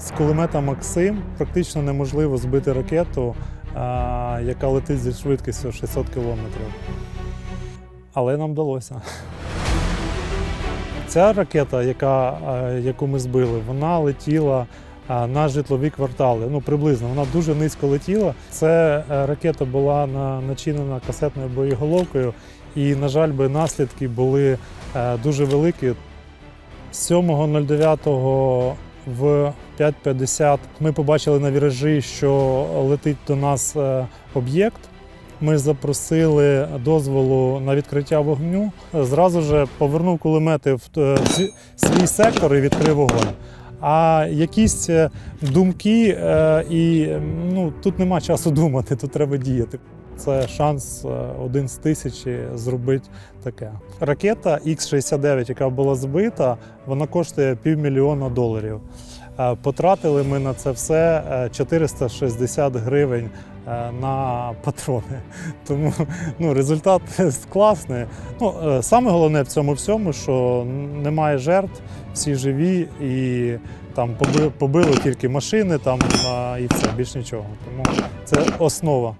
З кулемета Максим практично неможливо збити ракету, а, яка летить зі швидкістю 600 кілометрів. Але нам вдалося. Ця ракета, яка, е, яку ми збили, вона летіла е, на житлові квартали. Ну, приблизно, вона дуже низько летіла. Це е, ракета була на- начинена касетною боєголовкою, і, на жаль, би наслідки були е, дуже великі. 7.09 в 5.50 ми побачили на віражі, що летить до нас е, об'єкт. Ми запросили дозволу на відкриття вогню. Зразу ж повернув кулемети в е, свій- сектор і відкрив вогонь. А якісь е, думки, і ну, тут нема часу думати, тут треба діяти. Це шанс е, один з тисячі зробити таке. Ракета X-69, яка була збита, вона коштує півмільйона доларів. Е, Потратили ми на це все е, 460 гривень е, на патрони. Тому ну, результат класний. Ну, саме головне в цьому всьому, що немає жертв, всі живі і там поби- побили тільки машини там, і все, більш нічого. Тому це основа.